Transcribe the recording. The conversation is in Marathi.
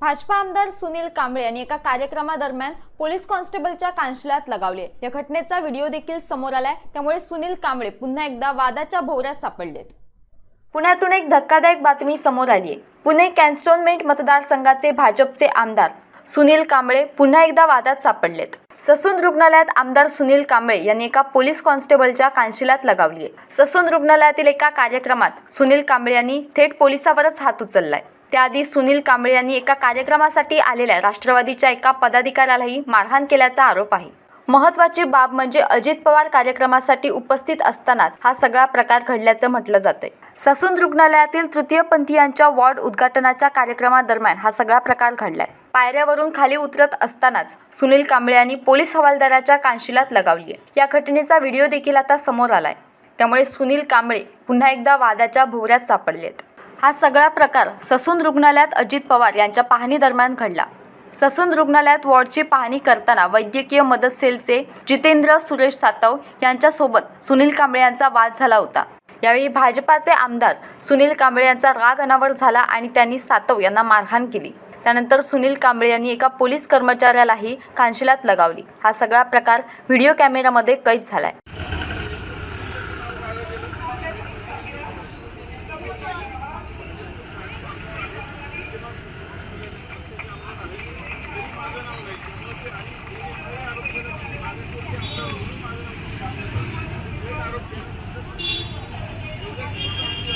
भाजपा आमदार सुनील कांबळे यांनी एका कार्यक्रमादरम्यान पोलीस कॉन्स्टेबलच्या कांशल्यात लगावले. या घटनेचा व्हिडिओ देखील समोर आलाय. त्यामुळे सुनील कांबळे पुन्हा एकदा वादाच्या भोवऱ्यात सापडलेत. पुण्यातून एक धक्कादायक बातमी समोर आली आहे. पुणे कॅन्स्टोनमेंट मतदारसंघाचे भाजपचे आमदार सुनील कांबळे पुन्हा एकदा वादात सापडलेत. ससून रुग्णालयात आमदार सुनील कांबळे यांनी एका पोलीस कॉन्स्टेबलच्या कांशिलात लगावली आहे. ससून रुग्णालयातील एका कार्यक्रमात सुनील कांबळे यांनी थेट पोलिसावरच हात उचललाय. त्याआधी सुनील कांबळे यांनी एका कार्यक्रमासाठी आलेल्या राष्ट्रवादीच्या एका पदाधिकाऱ्यालाही मारहाण केल्याचा आरोप आहे. महत्वाची बाब म्हणजे अजित पवार कार्यक्रमासाठी उपस्थित असतानाच हा सगळा प्रकार घडल्याचं म्हटलं जातंय. ससून रुग्णालयातील तृतीयपंथीयांच्या वॉर्ड उद्घाटनाच्या कार्यक्रमादरम्यान हा सगळा प्रकार घडलाय. पायऱ्यावरून खाली उतरत असतानाच सुनील कांबळे यांनी पोलीस हवालदाराच्या कांशिलात लगावली आहे. या घटनेचा व्हिडिओ देखील आता समोर आलाय. त्यामुळे सुनील कांबळे पुन्हा एकदा वादाच्या भोवऱ्यात सापडलेत. हा सगळा प्रकार ससून रुग्णालयात अजित पवार यांच्या पाहणी दरम्यान घडला. ससून रुग्णालयात वॉर्डची पाहणी करताना वैद्यकीय मदत सेलचे जितेंद्र सुरेश सातव यांच्यासोबत सुनील कांबळे यांचा वाद झाला होता. यावेळी भाजपाचे आमदार सुनील कांबळे यांचा राग अनावर झाला आणि त्यांनी सातव यांना मारहाण केली. त्यानंतर सुनील कांबळे यांनी एका पोलीस कर्मचाऱ्यालाही कांशिलात लगावली. हा सगळा प्रकार व्हिडिओ कॅमेरामध्ये कैद झालाय.